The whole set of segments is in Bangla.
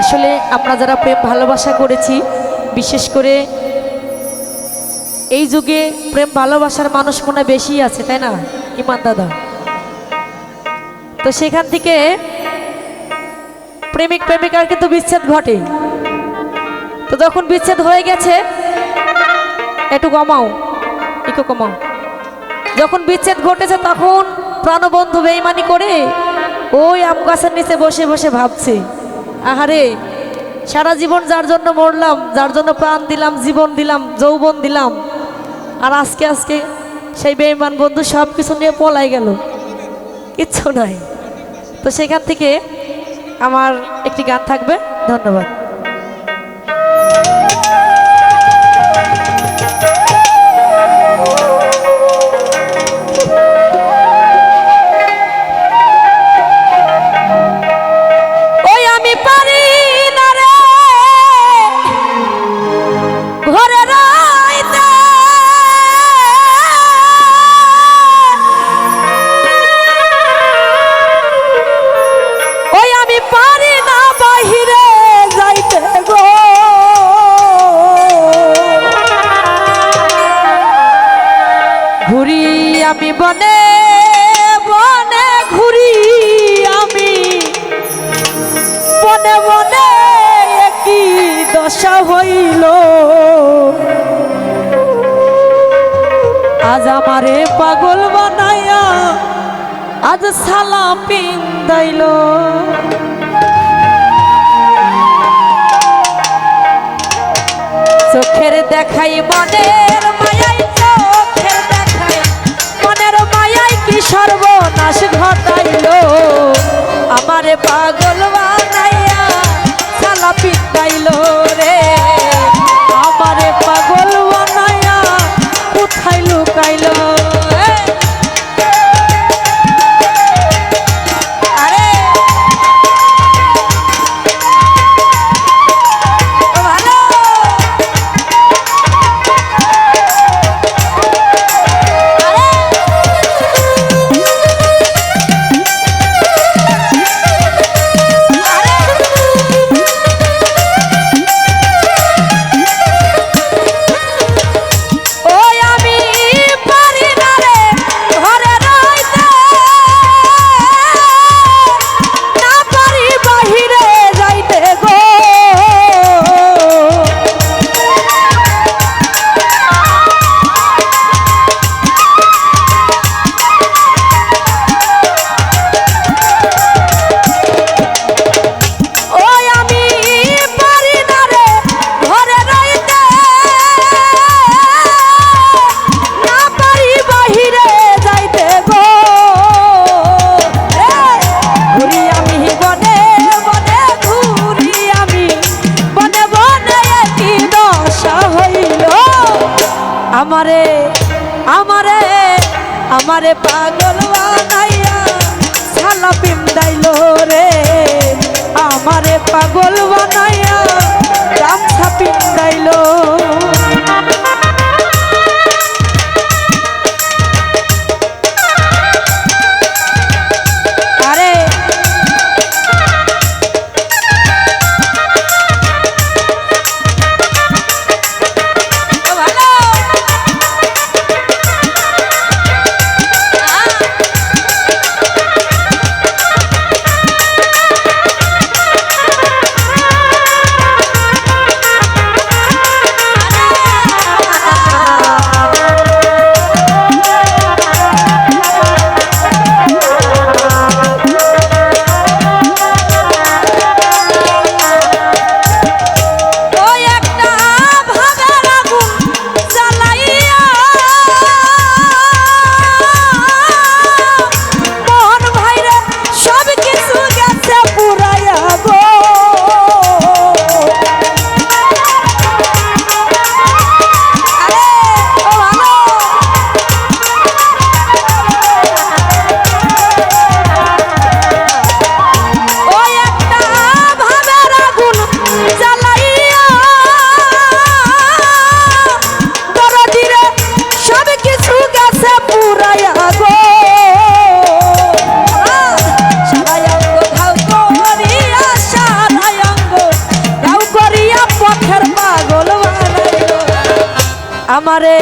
আসলে আমরা যারা প্রেম ভালোবাসা করেছি, বিশেষ করে এই যুগে প্রেম ভালোবাসার মানুষ মনে বেশি আছে, তাই না? ইমান দাদা। তো সেখান থেকে প্রেমিক প্রেমিকার কিন্তু বিচ্ছেদ ঘটে তো যখন বিচ্ছেদ হয়ে গেছে, একটু কমাও একটু কমাও। যখন বিচ্ছেদ ঘটেছে, তখন প্রাণবন্ধু বেইমানি করে ওই আম গাছের নিচে বসে বসে ভাবছে। আহারে, সারা জীবন যার জন্য মরলাম, যার জন্য প্রাণ দিলাম, জীবন দিলাম, যৌবন দিলাম, আর আজকে আজকে সেই বেইমান বন্ধু সব কিছু নিয়ে পলাই গেল। কিচ্ছু নাই। তো সেখান থেকে আমার একটি গান থাকবে। ধন্যবাদ। ঘুরি আমি বনে বনে ঘুরি আমি। বনে বনে কি দশা হইল। আজ আমারে পাগল বানাইয়া আজ সালা পিন্দাইল চোখের দেখাই মনের সর্বনাশ ঘটাইল। আমারে পাগল বানাইয়া সালা পিটাইল রে। আমারে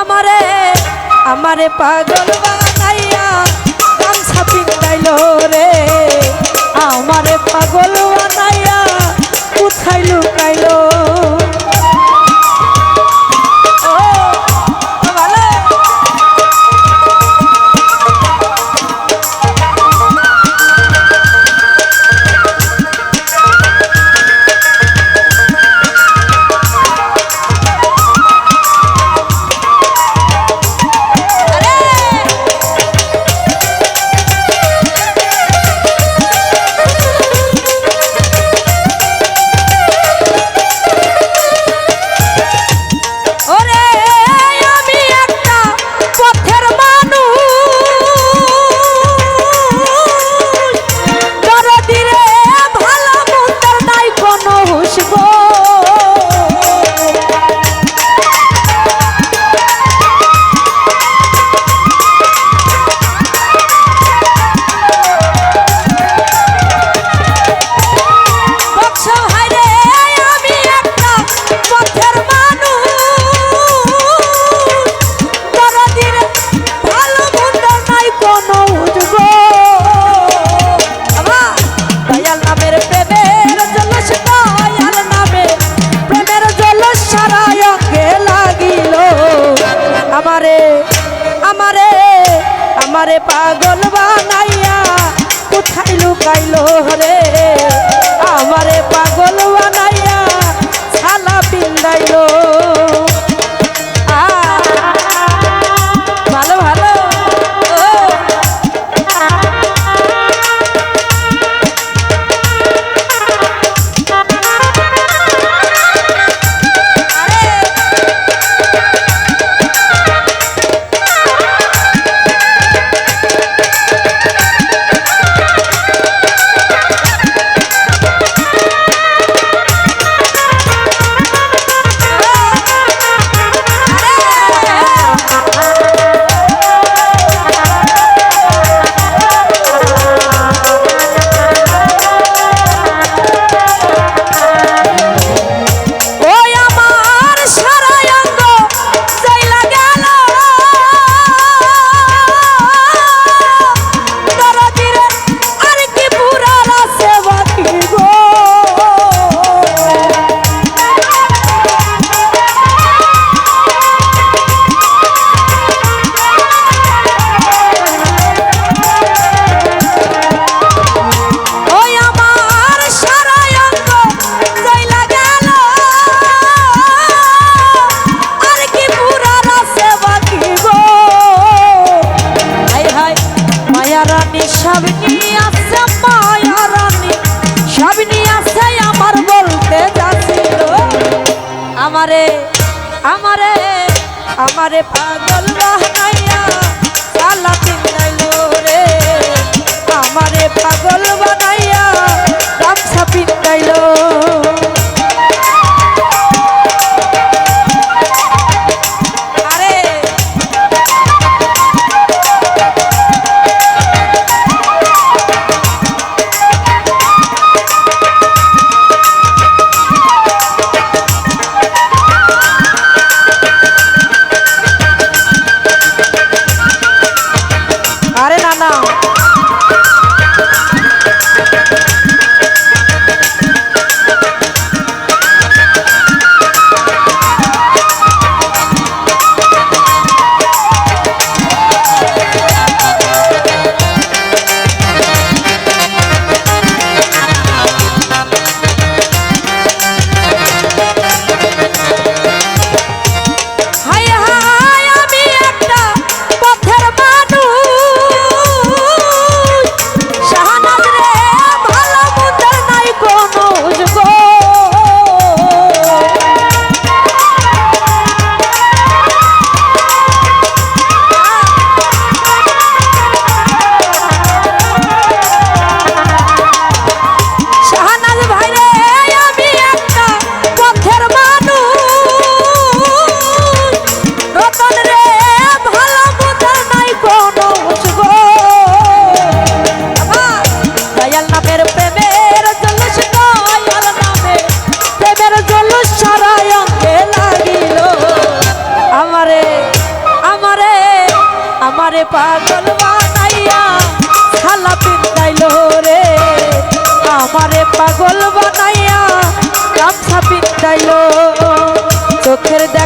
আমারে আমারে পাগল বানাইয়া কান সাপিং গাইল রে। আমারে পাগল বানাইয়া উঠাইলু পাগল পাগল verdad.